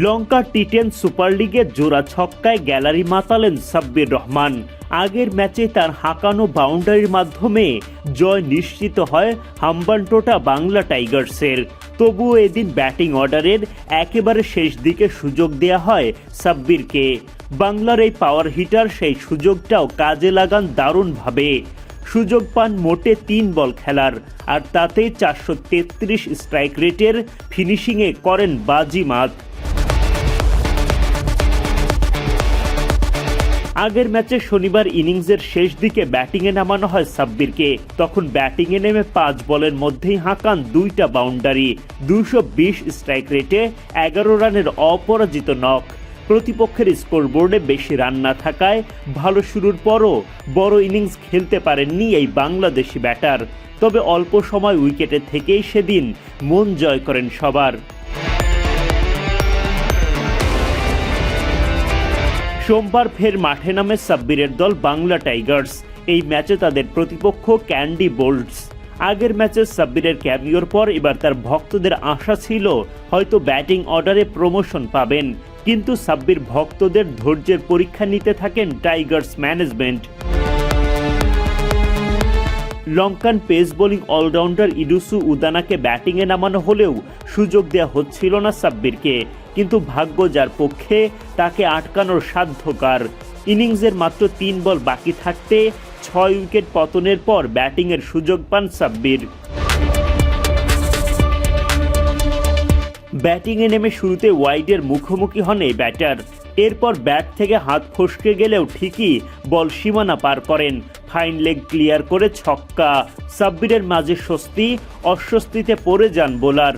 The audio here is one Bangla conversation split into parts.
লঙ্কা টি টেন সুপার লিগের জোড়া ছক্কায় গ্যালারি মাতালেন সাব্বির রহমান। আগের ম্যাচে তার হাঁকানো বাউন্ডারির মাধ্যমে জয় নিশ্চিত হয় হাম্বানটোটা বাংলা টাইগার্সের। তবুও এদিন ব্যাটিং অর্ডারের একেবারে শেষ দিকে সুযোগ দেয়া হয় সাব্বিরকে। বাংলার এই পাওয়ার হিটার সেই সুযোগটাও কাজে লাগান দারুণভাবে। সুযোগ পান মোটে তিন বল খেলার, আর তাতে চারশো তেত্রিশ স্ট্রাইক রেটের ফিনিশিংয়ে করেন বাজি বাজিমাত। আগের ম্যাচে শনিবার ইনিংসের শেষ দিকে ব্যাটিংয়ে নামানো হয় সাব্বিরকে। তখন ব্যাটিংয়ে নেমে পাঁচ বলের মধ্যেই হাঁকান দুইটা বাউন্ডারি দুশো স্ট্রাইক রেটে এগারো রানের অপরাজিত নক প্রতিপক্ষের স্কোরবোর্ডে বেশি রান না থাকায় ভালো শুরুর পরও বড় ইনিংস খেলতে পারেননি এই বাংলাদেশি ব্যাটার। তবে অল্প সময় উইকেটে থেকেই সেদিন মন জয় করেন সবার। সোমবার ফের মাঠে নামে সাব্বিরের দল বাংলা টাইগার্স। এই ম্যাচে তাদের প্রতিপক্ষ ক্যান্ডি বোল্টস। আগের ম্যাচে সাব্বিরের ক্যামিওর পর এবার তার ভক্তদের আশা ছিল হয়তো ব্যাটিং অর্ডারে প্রমোশন পাবেন। কিন্তু সাব্বির ভক্তদের ধৈর্যের পরীক্ষা নিতে থাকেন Tigers management. Lankan pace bowling all rounder ইডুসু উদানাকে ব্যাটিংয়ে নামানো হলেও সুযোগ দেওয়া হচ্ছিল না সাব্বিরকে। কিন্তু ভাগ্য যার পক্ষে, তাকে আটকানোর সাধ্যকার। ইনিংসের মাত্র তিন বল বাকি থাকতে ছয় উইকেট পতনের পর ব্যাটিংয়ের সুযোগ পান সাব্বির। ব্যাটিংয়ে নেমে শুরুতে ওয়াইডের মুখোমুখি হন এই ব্যাটার। এরপর ব্যাট থেকে হাত ফসকে গেলেও ঠিকই বল সীমানা পার করেন। ফাইন লেগ ক্লিয়ার করে ছক্কা। সাব্বিরের মাঝে স্বস্তি, অস্বস্তিতে পড়ে যান বোলার।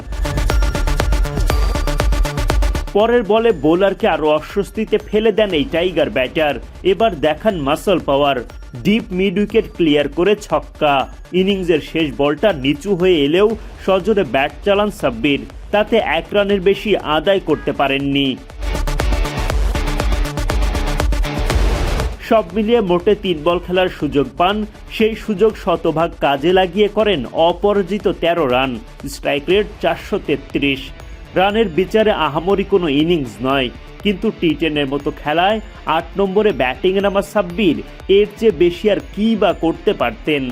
পরের বলে বোলারকে আরও অস্বস্তিতে ফেলে দেন এই টাইগার ব্যাটার। এবার দেখান muscle power. Deep mid wicket clear করে ছক্কা। ইনিংসের শেষ বলটা নিচু হয়ে এলেও সজোরে ব্যাট চালান সাব্বির। তাতে এক রানের বেশি আদায় করতে পারেননি। সব মিলিয়ে মোটে তিন বল খেলার সুযোগ পান, সেই সুযোগ শতভাগ কাজে লাগিয়ে করেন অপরাজিত তেরো রান, স্ট্রাইক রেট চারশো তেত্রিশ। রানের বিচারে আহামরি কোনো ইনিংস নয়, কিন্তু টি টেনের মতো খেলায় আট নম্বরে ব্যাটিংয়ে নামা সাব্বির, এর চেয়ে বেশি আর কী বা করতে পারতেন?